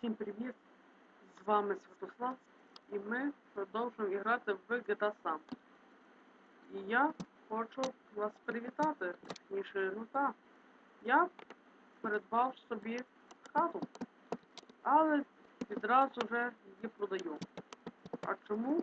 Всім привіт! З вами Святослав і ми продовжуємо грати в GTA Sam. І я хочу вас привітати. ніж ну так. Я придбав собі хату, але відразу вже її продаю. А чому?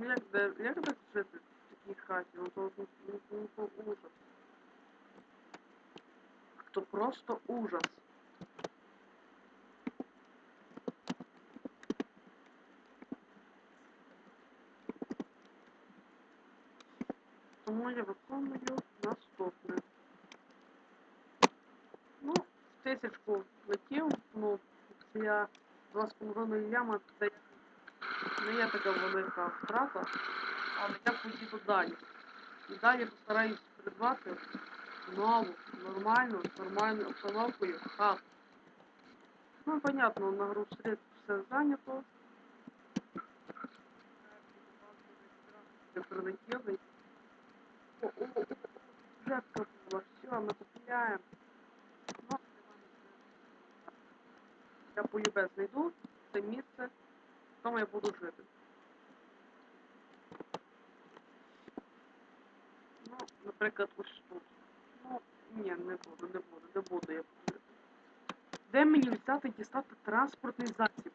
Ну як де, як так жити в такій хаті? Ну то, ну, ну, ну, то ужас. То просто ужас. Тому я виконую наступне. Ну, в тисячку летів, ну, я 2,5 яма, це не є така велика втрата, але я поїду далі. І далі постараюсь придбати нову, нормальну, з нормальною обстановкою хату. Ну, понятно, на гру средств все зайнято. Прилетіли. О, о, о, вже була, все, ми купляємо. Ну, я полюбе знайду це місце, в я буду жити. Ну, наприклад, ось тут. Ну, ні, не буду, не буду, не буду я жити. Де мені взяти дістати транспортний засіб?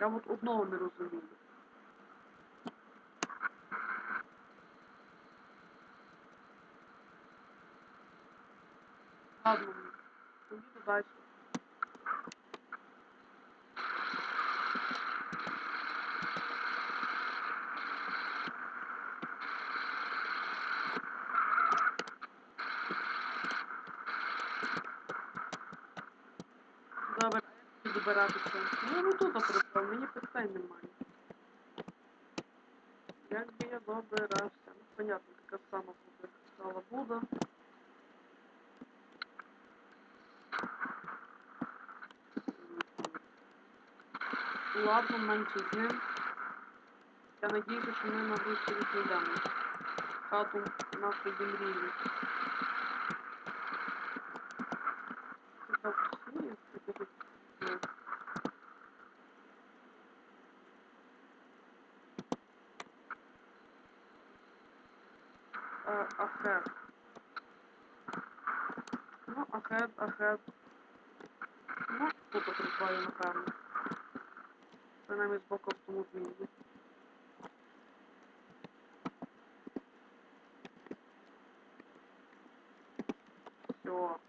Я от одного не розумію. Ладно, поїду далі. Мені? Ну, ну тут прибрав, мені питань немає. Як би я добирався? Ну, понятно, така сама буде стала Буда. Ладно, менше з ним. Я надіюся, що ми на груші відійдемо. Хату нашої мрії. Така всі, таке тут, ну, Ахед. Ну, ахед, ахед. Ну, тут придбаю, напевно. Принаймні з боку автомобілю. Все.